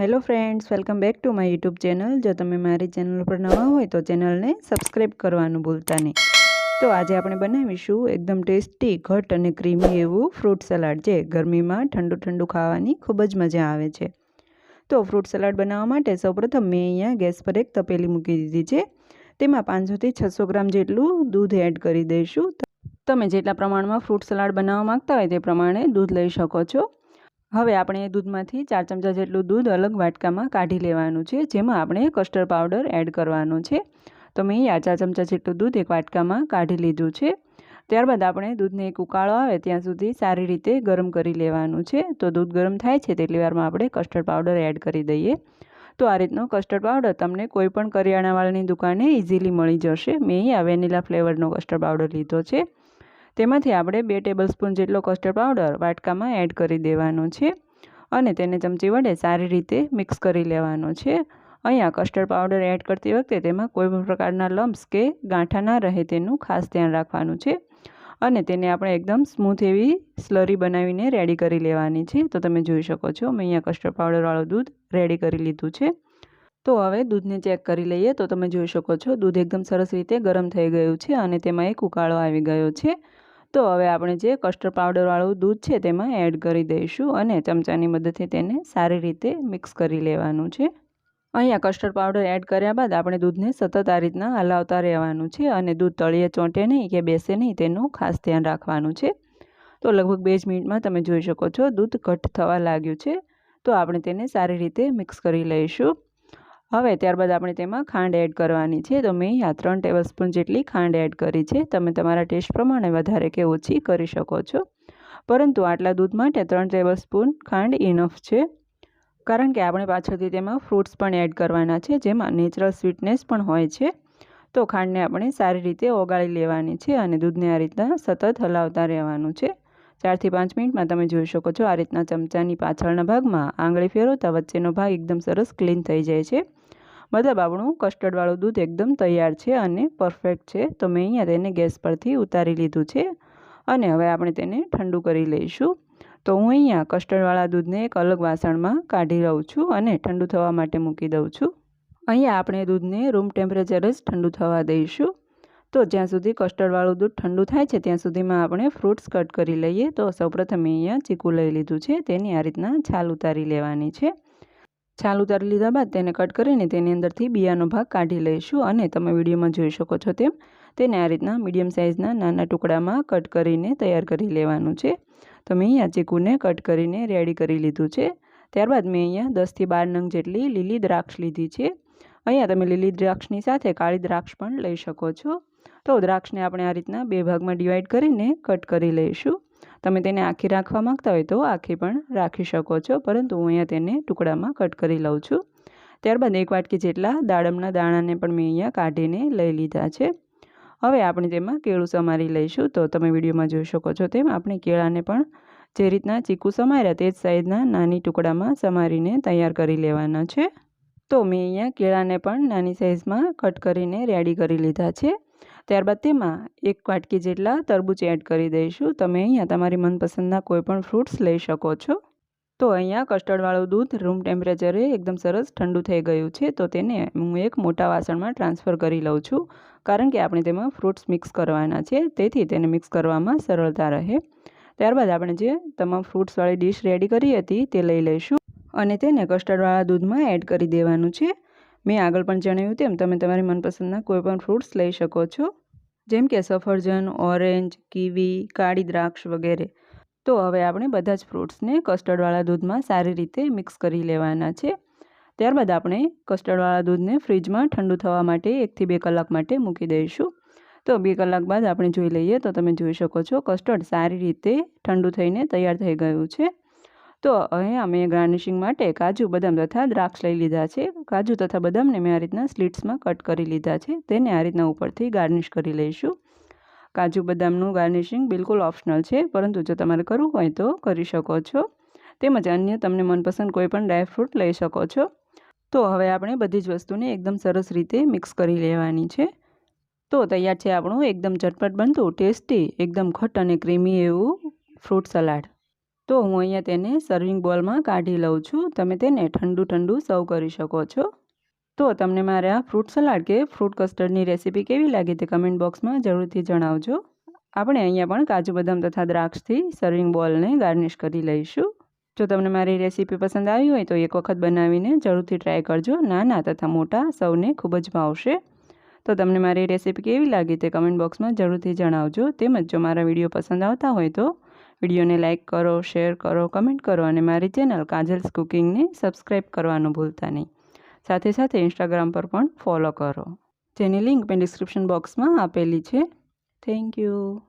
Hello friends, welcome back to my YouTube channel. જો તમે મારી ચેનલ પર નવા હોય તો ચેનલને સબસ્ક્રાઈબ કરવાનું ભૂલતા નહીં. તો આજે આપણે બનાવીશું એકદમ ટેસ્ટી, ઘટ અને ક્રીમી એવું ફ્રૂટ સલાડ જે ગરમીમાં ઠંડુ ઠંડુ ખાવાની ખૂબ જ મજા આવે છે. તો ફ્રૂટ સલાડ બનાવવા માટે સૌપ્રથમ મેં અહીંયા ગેસ પર એક તપેલી મૂકી દીધી છે. તેમાં પાંચસોથી છસો ગ્રામ જેટલું દૂધ એડ કરી દઈશું. તમે જેટલા પ્રમાણમાં ફ્રૂટ સલાડ બનાવવા માગતા હોય તે પ્રમાણે દૂધ લઈ શકો છો. હવે આપણે દૂધમાંથી ચાર ચમચા જેટલું દૂધ અલગ વાટકામાં કાઢી લેવાનું છે, જેમાં આપણે કસ્ટર્ડ પાવડર એડ કરવાનો છે. તો મેં આ ચાર ચમચા જેટલું દૂધ એક વાટકામાં કાઢી લીધું છે. ત્યારબાદ આપણે દૂધને એક ઉકાળો આવે ત્યાં સુધી સારી રીતે ગરમ કરી લેવાનું છે. તો દૂધ ગરમ થાય છે તેટલી વારમાં આપણે કસ્ટર્ડ પાવડર એડ કરી દઈએ. તો આ રીતનો કસ્ટર્ડ પાવડર તમને કોઈપણ કરિયાણાવાળાની દુકાને ઇઝીલી મળી જશે. મેં આ વેનીલા ફ્લેવરનો કસ્ટર્ડ પાવડર લીધો છે. તેમાંથી આપણે બે ટેબલ સ્પૂન જેટલો કસ્ટર્ડ પાવડર વાટકામાં એડ કરી દેવાનો છે અને તેને ચમચી વડે સારી રીતે મિક્સ કરી લેવાનો છે. અહીંયા કસ્ટર્ડ પાવડર એડ કરતી વખતે તેમાં કોઈ પણ પ્રકારના લમ્સ કે ગાંઠા ના રહે તેનું ખાસ ધ્યાન રાખવાનું છે. અને તેને આપણે એકદમ સ્મૂથ એવી સ્લરી બનાવીને રેડી કરી લેવાની છે. તો તમે જોઈ શકો છો, મેં અહીંયા કસ્ટર્ડ પાવડરવાળું દૂધ રેડી કરી લીધું છે. તો હવે દૂધને ચેક કરી લઈએ તો તમે જોઈ શકો છો, દૂધ એકદમ સરસ રીતે ગરમ થઈ ગયું છે અને તેમાં એક ઉકાળો આવી ગયો છે. તો હવે આપણે જે કસ્ટર્ડ પાવડરવાળું દૂધ છે તેમાં એડ કરી દઈશું અને ચમચાની મદદથી તેને સારી રીતે મિક્સ કરી લેવાનું છે. અહીંયા કસ્ટર્ડ પાવડર એડ કર્યા બાદ આપણે દૂધને સતત આ રીતના હલાવતા રહેવાનું છે અને દૂધ તળીએ ચોંટે નહીં કે બેસે નહીં તેનું ખાસ ધ્યાન રાખવાનું છે. તો લગભગ બે જ મિનિટમાં તમે જોઈ શકો છો દૂધ ઘટ થવા લાગ્યું છે. તો આપણે તેને સારી રીતે મિક્સ કરી લઈશું. હવે ત્યારબાદ આપણે તેમાં ખાંડ એડ કરવાની છે. તો મેં આ ત્રણ ટેબલ સ્પૂન જેટલી ખાંડ એડ કરી છે. તમે તમારા ટેસ્ટ પ્રમાણે વધારે કે ઓછી કરી શકો છો. પરંતુ આટલા દૂધ માટે ત્રણ ટેબલ સ્પૂન ખાંડ ઇનફ છે. કારણ કે આપણે પાછળથી તેમાં ફ્રૂટ્સ પણ એડ કરવાના છે, જેમાં નેચરલ સ્વીટનેસ પણ હોય છે. તો ખાંડને આપણે સારી રીતે ઓગાળી લેવાની છે અને દૂધને આ રીતના સતત હલાવતા રહેવાનું છે. ચારથી પાંચ મિનિટમાં તમે જોઈ શકો છો આ રીતના ચમચાની પાછળના ભાગમાં આંગળી ફેરવતા વચ્ચેનો ભાગ એકદમ સરસ ક્લીન થઈ જાય છે. મતલબ આપણું કસ્ટર્ડવાળું દૂધ એકદમ તૈયાર છે અને પરફેક્ટ છે. તો મેં અહીંયા તેને ગેસ પરથી ઉતારી લીધું છે અને હવે આપણે તેને ઠંડુ કરી લઈશું. તો હું અહીંયા કસ્ટર્ડવાળા દૂધને એક અલગ વાસણમાં કાઢી લઉં છું અને ઠંડુ થવા માટે મૂકી દઉં છું. અહીંયા આપણે દૂધને રૂમ ટેમ્પરેચર જ ઠંડુ થવા દઈશું. તો જ્યાં સુધી કસ્ટર્ડવાળું દૂધ ઠંડુ થાય છે, ત્યાં સુધીમાં આપણે ફ્રૂટ્સ કટ કરી લઈએ. તો સૌપ્રથમ અહીંયા ચીકુ લઈ લીધું છે. તેની આ રીતના છાલ ઉતારી લેવાની છે. છાલ ઉતારી લીધા બાદ તેને કટ કરીને તેની અંદરથી બિયાનો ભાગ કાઢી લઈશું અને તમે વિડીયોમાં જોઈ શકો છો તેમ તેને આ રીતના મીડિયમ સાઇઝના નાના ટુકડામાં કટ કરીને તૈયાર કરી લેવાનું છે. તો મેં અહીંયા ચીકુને કટ કરીને રેડી કરી લીધું છે. ત્યારબાદ મેં અહીંયા દસથી બાર નંગ જેટલી લીલી દ્રાક્ષ લીધી છે. અહીંયા તમે લીલી દ્રાક્ષની સાથે કાળી દ્રાક્ષ પણ લઈ શકો છો. તો દ્રાક્ષને આપણે આ રીતના બે ભાગમાં ડિવાઈડ કરીને કટ કરી લઈશું. તમે તેને આખી રાખવા માંગતા હોય તો આખી પણ રાખી શકો છો, પરંતુ હું અહીંયા તેને ટુકડામાં કટ કરી લઉં છું. ત્યારબાદ એક વાટકી જેટલા દાડમના દાણાને પણ મેં અહીંયા કાઢીને લઈ લીધા છે. હવે આપણે તેમાં કેળું સમારી લઈશું. તો તમે વિડીયોમાં જોઈ શકો છો તેમ આપણે કેળાને પણ જે રીતના ચીકુ સમાર્યા તે જ સાઈઝના નાની ટુકડામાં સમારીને તૈયાર કરી લેવાના છે. તો મેં અહીંયા કેળાને પણ નાની સાઇઝમાં કટ કરીને રેડી કરી લીધા છે. ત્યારબાદ તેમાં એક વાટકી જેટલા તરબૂચ એડ કરી દઈશું. તમે અહીંયા તમારી મનપસંદના કોઈપણ ફ્રૂટ્સ લઈ શકો છો. તો અહીંયા કસ્ટર્ડવાળું દૂધ રૂમ ટેમ્પરેચરે એકદમ સરસ ઠંડુ થઈ ગયું છે. તો તેને હું એક મોટા વાસણમાં ટ્રાન્સફર કરી લઉં છું. કારણ કે આપણે તેમાં ફ્રૂટ્સ મિક્સ કરવાના છે. તેથી તેને મિક્સ કરવામાં સરળતા રહે. ત્યારબાદ આપણે જે તમામ ફ્રૂટ્સવાળી ડીશ રેડી કરી હતી તે લઈ લઈશું. અને તેને કસ્ટર્ડવાળા દૂધમાં એડ કરી દેવાનું છે. મેં આગળ પણ જણાવ્યું તેમ, તમે તમારી મનપસંદના કોઈપણ ફ્રૂટ્સ લઈ શકો છો. જેમ કે સફરજન ઓરેન્જ કીવી કાળી દ્રાક્ષ વગેરે. તો હવે આપણે બધા જ ફ્રૂટ્સને કસ્ટર્ડવાળા દૂધમાં સારી રીતે મિક્સ કરી લેવાના છે. ત્યારબાદ આપણે કસ્ટર્ડવાળા દૂધને ફ્રીજમાં ઠંડુ થવા માટે એકથી બે કલાક માટે મૂકી દઈશું. તો બે કલાક બાદ આપણે જોઈ લઈએ તો તમે જોઈ શકો છો કસ્ટર્ડ સારી રીતે ઠંડુ થઈને તૈયાર થઈ ગયું છે. તો અહીંયા મેં ગાર્નિશિંગ માટે કાજુ, બદામ તથા દ્રાક્ષ લઈ લીધા છે. કાજુ તથા બદામને મેં આ રીતના સ્લીટ્સમાં કટ કરી લીધા છે. તેને આ રીતના ઉપરથી ગાર્નિશ કરી લઈશું. કાજુ, બદામનું ગાર્નિશિંગ બિલકુલ ઓપ્શનલ છે, પરંતુ જો તમારે કરવું હોય તો કરી શકો છો. તેમજ અન્ય તમને મનપસંદ કોઈપણ ડ્રાયફ્રૂટ લઈ શકો છો. તો હવે આપણે બધી જ વસ્તુને એકદમ સરસ રીતે મિક્સ કરી લેવાની છે. તો તૈયાર છે આપણું, એકદમ ઝટપટ બનતું, ટેસ્ટી, એકદમ ખટ અને ક્રીમી એવું ફ્રૂટ સલાડ. તો હું અહીંયા તેને સર્વિંગ બોલમાં કાઢી લઉં છું. તમે તેને ઠંડુ ઠંડુ સર્વ કરી શકો છો. તો તમને મારા ફ્રૂટ સલાડ કે ફ્રૂટ કસ્ટર્ડની રેસીપી કેવી લાગી તે કમેન્ટ બોક્સમાં જરૂરથી જણાવજો. આપણે અહીંયા પણ કાજુ બદામ તથા દ્રાક્ષથી સર્વિંગ બોલને ગાર્નિશ કરી લઈશું. જો તમને મારી રેસીપી પસંદ આવી હોય તો એક વખત બનાવીને જરૂરથી ટ્રાય કરજો. નાના તથા મોટા સૌને ખૂબ જ ભાવશે. તો તમને મારી રેસીપી કેવી લાગી તે કમેન્ટ બોક્સમાં જરૂરથી જણાવજો. તેમજ જો મારા વીડિયો પસંદ આવતા હોય તો વિડીયોને લાઇક કરો, શેર કરો, કમેન્ટ કરો અને મારી ચેનલ કાજલ્સ કુકિંગને સબસ્ક્રાઈબ કરવાનું ભૂલતા નહીં. સાથે સાથે ઇન્સ્ટાગ્રામ પર પણ ફોલો કરો. જેની લિંક મેં ડિસ્ક્રિપ્શન બોક્સમાં આપેલી છે. Thank you